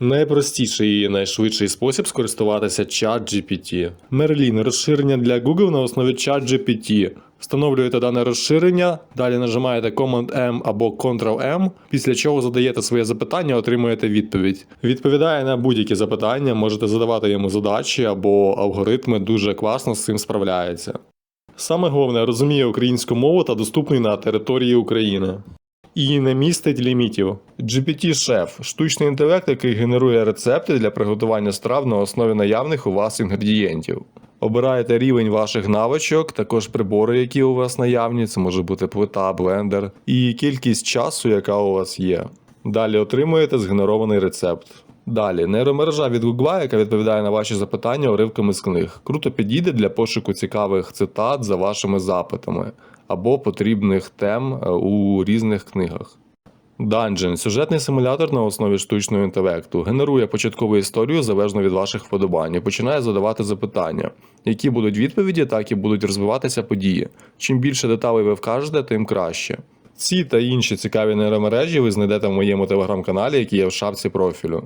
Найпростіший і найшвидший спосіб скористуватися ChatGPT. Merlin – розширення для Google на основі ChatGPT. Встановлюєте дане розширення, далі нажимаєте Command-M або Ctrl-M, після чого задаєте своє запитання, отримуєте відповідь. Відповідає на будь-які запитання, можете задавати йому задачі або алгоритми, дуже класно з цим справляється. Саме головне розуміє українську мову та доступний на території України. І не містить лімітів. gpt Chef штучний інтелект, який генерує рецепти для приготування страв на основі наявних у вас інгредієнтів. Обираєте рівень ваших навичок, також прибори, які у вас наявні, це може бути плита, блендер, і кількість часу, яка у вас є. Далі отримуєте згенерований рецепт. Далі нейромережа від Google, яка відповідає на ваші запитання уривками з книг. Круто підійде для пошуку цікавих цитат за вашими запитами або потрібних тем е, у різних книгах. Dungeon – сюжетний симулятор на основі штучного інтелекту, генерує початкову історію залежно від ваших вподобань і починає задавати запитання, які будуть відповіді, так і будуть розвиватися події. Чим більше деталей ви вкажете, тим краще. Ці та інші цікаві нейромережі ви знайдете в моєму телеграм-каналі, який є в шапці профілю.